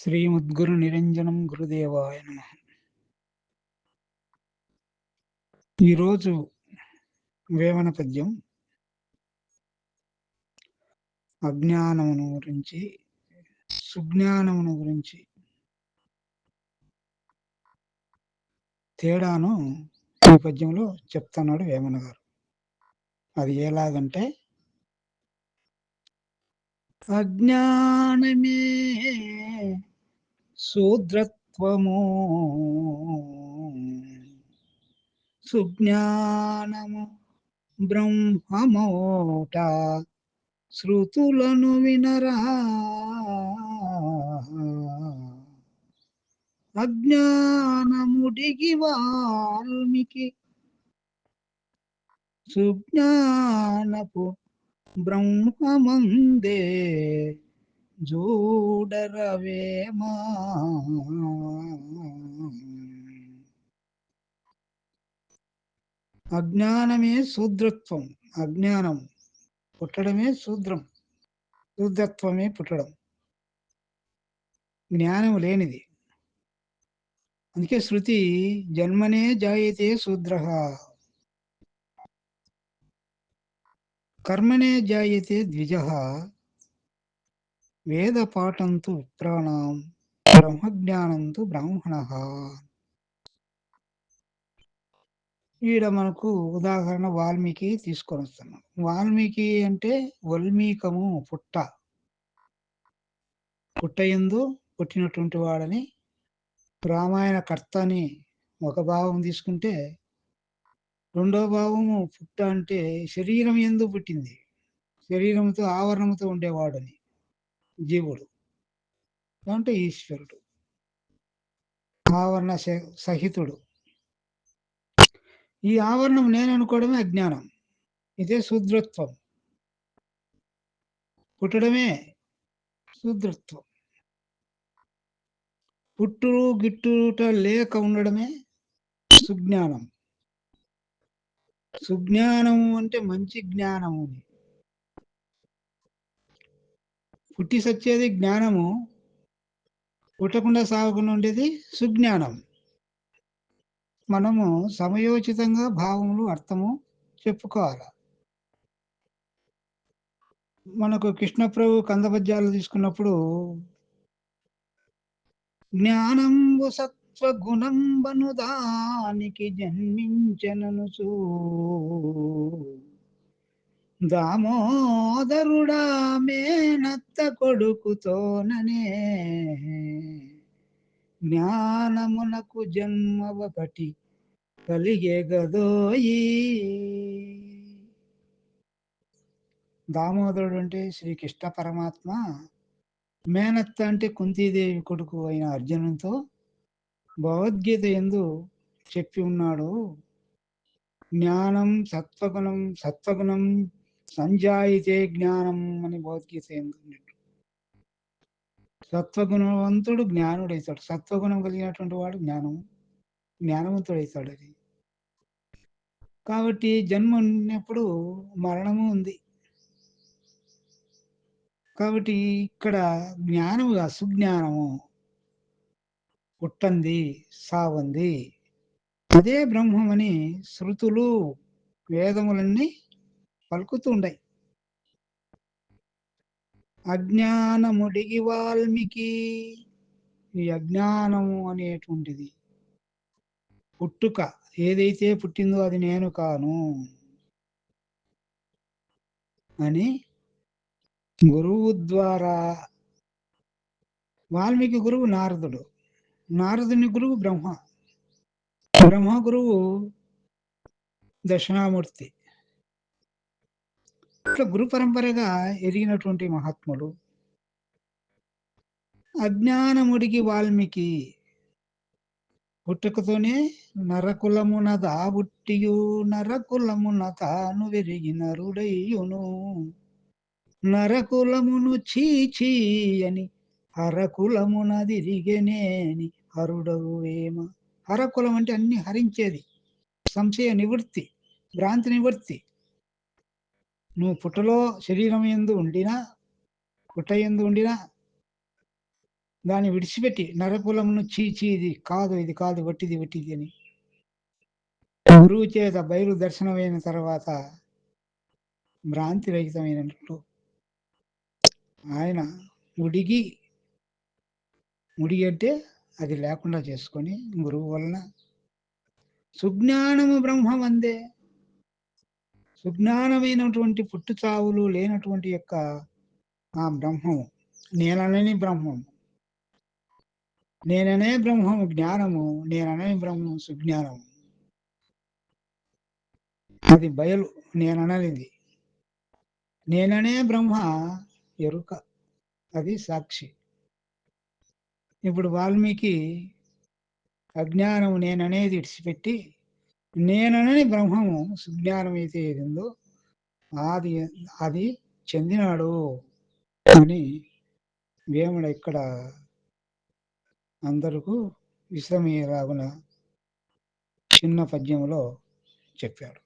శ్రీమద్గురు నిరంజనం గురుదేవాయ నమ. ఈరోజు వేమన పద్యం అజ్ఞానమును గురించి సుజ్ఞానమును గురించి. తేడాను ఈ పద్యంలో చెప్తున్నాడు వేమన గారు. అది ఎలాగంటే అజ్ఞానమే శూద్రత్వము సుజ్ఞానము బ్రహ్మమోట శృతులను వినరా అజ్ఞానముడిగి వాల్మికి సుజ్ఞానపు బ్రహ్మమందే జూడరవేమా అజ్ఞానమే శూద్రత్వం అజ్ఞానం పుట్టడమే శూద్రం శూద్రత్వమే పుట్టడం. జ్ఞానం లేనిది. అందుకే శృతి జన్మనే జాయతే శూద్ర. కర్మణే జాయతే ద్విజ వేద పాఠంతు విప్రాణం బ్రహ్మజ్ఞానంతు బ్రాహ్మణ. ఈడ మనకు ఉదాహరణ వాల్మీకి తీసుకొని వస్తున్నాం వాల్మీకి అంటే వల్మీకము పుట్ట. పుట్ట ఎందు పుట్టినటువంటి వాడని రామాయణ కర్తని ఒక భావం తీసుకుంటే రెండో భావము పుట్ట అంటే శరీరం ఎందు పుట్టింది. శరీరంతో ఆవరణంతో ఉండేవాడని జీవుడు. అంటే ఈశ్వరుడు. ఆవరణ సహితుడు. ఈ ఆవరణం నేను అనుకోవడమే అజ్ఞానం. ఇదే శూద్రత్వం. పుట్టడమే శూద్రత్వం. పుట్టురు గిట్టుట లేక ఉండడమే సుజ్ఞానం. సుజ్ఞానము అంటే మంచి జ్ఞానము పుట్టి సచ్చేది జ్ఞానము పుట్టకుండా సాగకుండా ఉండేది సుజ్ఞానం. మనము సమయోచితంగా భావములు అర్థము చెప్పుకోవాలి? మనకు కృష్ణప్రభు కందపద్యాలు తీసుకున్నప్పుడు జ్ఞానంబు సత్వగుణంబను దానికి జన్మించనను దామోదరుడా మేనత్త కొడుకుతోననే. జ్ఞానమునకు జన్మ ఒకటి కలిగే గదోయి దామోదరుడు అంటే శ్రీకృష్ణ పరమాత్మ. మేనత్త అంటే కుంతీదేవి కొడుకు అయిన అర్జునంతో భగవద్గీత ఎందు చెప్పి ఉన్నాడు. జ్ఞానం సత్వగుణం సత్వగుణం సంజాయితే జ్ఞానం అని భగవద్గీత ఎందుకు సత్వగుణవంతుడు జ్ఞానుడు అవుతాడు సత్వగుణం కలిగినటువంటి వాడు జ్ఞానం జ్ఞానవంతుడు అవుతాడు అది. కాబట్టి జన్మ ఉన్నప్పుడు మరణము ఉంది. కాబట్టి ఇక్కడ జ్ఞానము అసుజ్ఞానము పుట్టంది సావంది. అదే బ్రహ్మమని శృతులు వేదములన్నీ పలుకుతూ ఉన్నాయి అజ్ఞానముడిగి వాల్మీకి ఈ అజ్ఞానము అనేటువంటిది. పుట్టుక ఏదైతే పుట్టిందో అది నేను కాను అని గురువు ద్వారా వాల్మీకి గురువు నారదుడు నారదుని గురువు బ్రహ్మ. బ్రహ్మ గురువు దక్షిణామూర్తి. ఇట్లా గురు పరంపరగా ఎరిగినటువంటి మహాత్ములు. అజ్ఞానముడికి వాల్మీకి పుట్టుకతోనే నరకులమున దాబుట్టియు నరకులమున తాను వెరిగి రుడయ్యును. నరకులమును చీచీ అని అరకులమున తిరిగనేని హరుడవు వేమ హరకులం అంటే అన్ని హరించేది. సంశయ నివృత్తి భ్రాంతి నివృత్తి. నువ్వు పుట్టలో శరీరం ఎందు ఉండినా పుట్ట ఎందు ఉండినా దాన్ని విడిచిపెట్టి నరకులమును చీ ఇది కాదు ఇది కాదు వట్టిది వట్టిది అని. గురువు చేత బయలు దర్శనమైన తర్వాత భ్రాంతి రహితమైనట్లు ఆయన ముడిగి ఉడిగి అంటే అది లేకుండా చేసుకొని గురువు వలన సుజ్ఞానము బ్రహ్మం అందే సుజ్ఞానమైనటువంటి పుట్టుచావులు లేనటువంటి యొక్క ఆ బ్రహ్మము నేననని బ్రహ్మము. నేననే బ్రహ్మము జ్ఞానము నేననే బ్రహ్మము సుజ్ఞానము. అది బయలు నేననది నేననే బ్రహ్మ ఎరుక అది సాక్షి. ఇప్పుడు వాల్మీకి అజ్ఞానము నేననేది ఇడిచిపెట్టి నేననని బ్రహ్మము సుజ్ఞానం అయితే ఏది ఉందో అది అది చెందినాడు అని వేముడు ఇక్కడ అందరకు విశ్రమయ్యేలాగున చిన్న పద్యంలో చెప్పాడు.